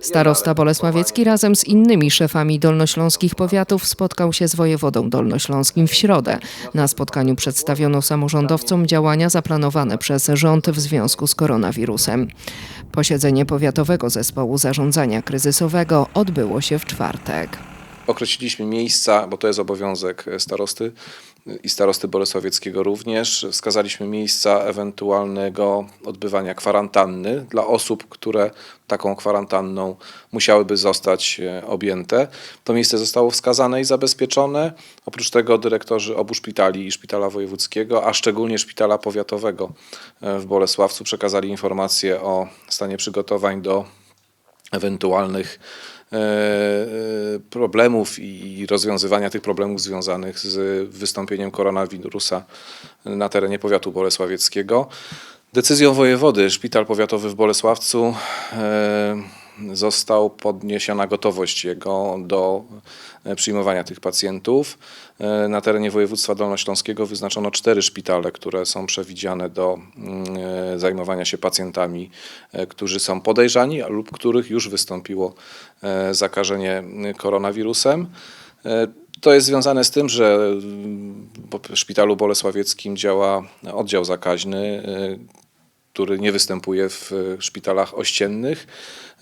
Starosta Bolesławiecki razem z innymi szefami dolnośląskich powiatów spotkał się z wojewodą dolnośląskim w środę. Na spotkaniu przedstawiono samorządowcom działania zaplanowane przez rząd w związku z koronawirusem. Posiedzenie Powiatowego Zespołu Zarządzania Kryzysowego odbyło się w czwartek. Określiliśmy miejsca, bo to jest obowiązek starosty i starosty Bolesławieckiego również. Wskazaliśmy miejsca ewentualnego odbywania kwarantanny dla osób, które taką kwarantanną musiałyby zostać e, objęte. To miejsce zostało wskazane i zabezpieczone. Oprócz tego dyrektorzy obu szpitali i szpitala wojewódzkiego, a szczególnie szpitala powiatowego e, w Bolesławcu przekazali informacje o stanie przygotowań do ewentualnych e, e, problemów i rozwiązywania tych problemów związanych z wystąpieniem koronawirusa na terenie powiatu bolesławieckiego. Decyzją wojewody Szpital Powiatowy w Bolesławcu e, został podniesiona gotowość jego do e, przyjmowania tych pacjentów. E, Na terenie województwa dolnośląskiego wyznaczono cztery szpitale, które są przewidziane do mm, e, zajmowania się pacjentami, którzy są podejrzani lub których już wystąpiło zakażenie koronawirusem. To jest związane z tym, że w szpitalu bolesławieckim działa oddział zakaźny, który nie występuje w e, szpitalach ościennych,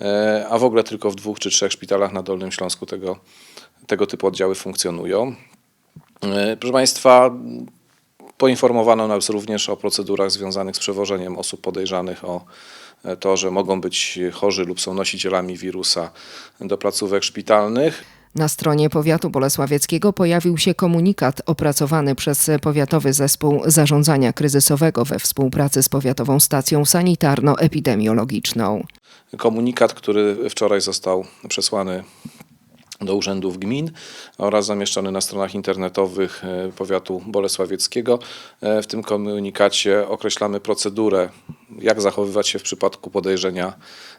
e, a w ogóle tylko w dwóch czy trzech szpitalach na Dolnym Śląsku tego, tego typu oddziały funkcjonują. E, Proszę Państwa, poinformowano nas również o procedurach związanych z przewożeniem osób podejrzanych o to, że mogą być chorzy lub są nosicielami wirusa do placówek szpitalnych. Na stronie powiatu bolesławieckiego pojawił się komunikat opracowany przez Powiatowy Zespół Zarządzania Kryzysowego we współpracy z Powiatową Stacją Sanitarno-Epidemiologiczną. komunikat, który wczoraj został przesłany do urzędów gmin oraz zamieszczony na stronach internetowych e, powiatu bolesławieckiego. E, W tym komunikacie określamy procedurę, jak zachowywać się w przypadku podejrzenia,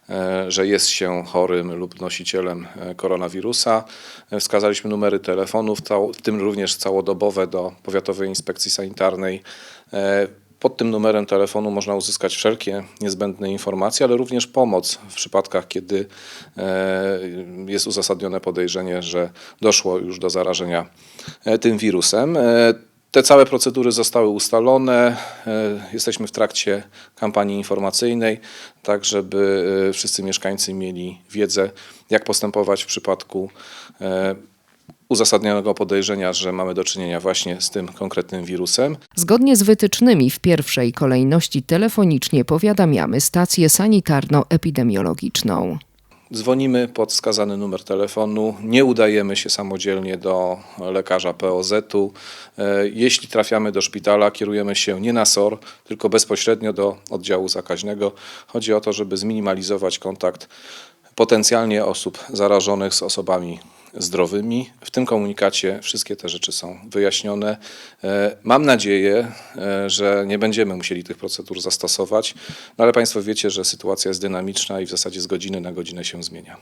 e, że jest się chorym lub nosicielem koronawirusa. Wskazaliśmy numery telefonów, w tym również całodobowe do Powiatowej Inspekcji Sanitarnej. Pod tym numerem telefonu można uzyskać wszelkie niezbędne informacje, ale również pomoc w przypadkach, kiedy e, jest uzasadnione podejrzenie, że doszło już do zarażenia e, tym wirusem. E, Te całe procedury zostały ustalone. Jesteśmy w trakcie kampanii informacyjnej, tak żeby wszyscy mieszkańcy mieli wiedzę, jak postępować w przypadku uzasadnionego podejrzenia, że mamy do czynienia właśnie z tym konkretnym wirusem. Zgodnie z wytycznymi w pierwszej kolejności telefonicznie powiadamiamy stację sanitarno-epidemiologiczną. Dzwonimy pod wskazany numer telefonu, nie udajemy się samodzielnie do lekarza POZ-u. E, Jeśli trafiamy do szpitala, kierujemy się nie na SOR, tylko bezpośrednio do oddziału zakaźnego. Chodzi o to, żeby zminimalizować kontakt potencjalnie osób zarażonych z osobami zdrowymi. W tym komunikacie wszystkie te rzeczy są wyjaśnione. E, Mam nadzieję, e, że nie będziemy musieli tych procedur zastosować, no ale Państwo wiecie, że sytuacja jest dynamiczna i w zasadzie z godziny na godzinę się zmienia.